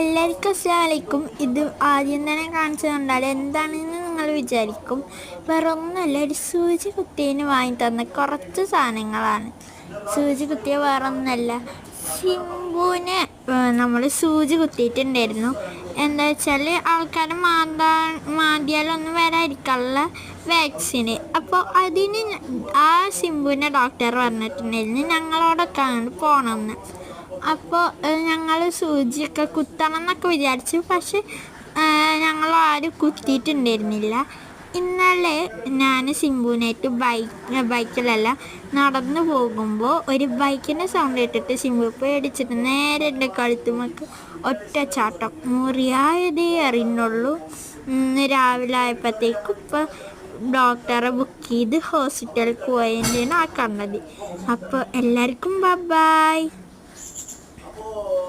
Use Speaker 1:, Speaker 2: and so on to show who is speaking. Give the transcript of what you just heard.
Speaker 1: എല്ലാവർക്കും അസ്സാമലൈക്കും ഇത് ആദ്യം തന്നെ കാണിച്ചു എന്താണെന്ന് നിങ്ങൾ വിചാരിക്കും. വേറെ ഒന്നുമല്ല ഒരു സൂചി കുത്തിയതിന് വാങ്ങി തന്ന കുറച്ച് സാധനങ്ങളാണ്. സൂചി കുത്തിയ വേറെ ഒന്നല്ല സിംബുവിനെ നമ്മൾ സൂചി കുത്തിയിട്ടുണ്ടായിരുന്നു. എന്താ വെച്ചാൽ ആൾക്കാർ മാന്താ മാന്തിയാലൊന്നും വരാതിരിക്കാനുള്ള വാക്സിന്. അപ്പോൾ അതിന് ആ സിംബുവിനെ ഡോക്ടർ പറഞ്ഞിട്ടുണ്ടായിരുന്നു ഞങ്ങളോടൊക്കെ അങ്ങോട്ട് പോകണമെന്ന് അപ്പോൾ ഞങ്ങൾ സൂചിയൊക്കെ കുത്തണമെന്നൊക്കെ വിചാരിച്ചു. പക്ഷെ ഞങ്ങൾ ആരും കുത്തിയിട്ടുണ്ടായിരുന്നില്ല. ഇന്നലെ ഞാൻ സിംബുവിനായിട്ട് ബൈക്ക് ബൈക്കിലല്ല നടന്നു പോകുമ്പോൾ ഒരു ബൈക്കിന്റെ സൗണ്ട് ഇട്ടിട്ട് സിംബു പേടിച്ചിട്ട് നേരെ എന്റെ കഴുത്തുമൊക്കെ ഒറ്റ ചാട്ടം. മുറിയായതേ ഇന്ന് രാവിലെ ആയപ്പോഴത്തേക്കും ഇപ്പോൾ ഡോക്ടറെ ബുക്ക് ചെയ്ത് ഹോസ്പിറ്റലിൽ പോയതിന്റെയാണ് ആ കണ്ടത്. അപ്പോൾ എല്ലാവർക്കും ബൈ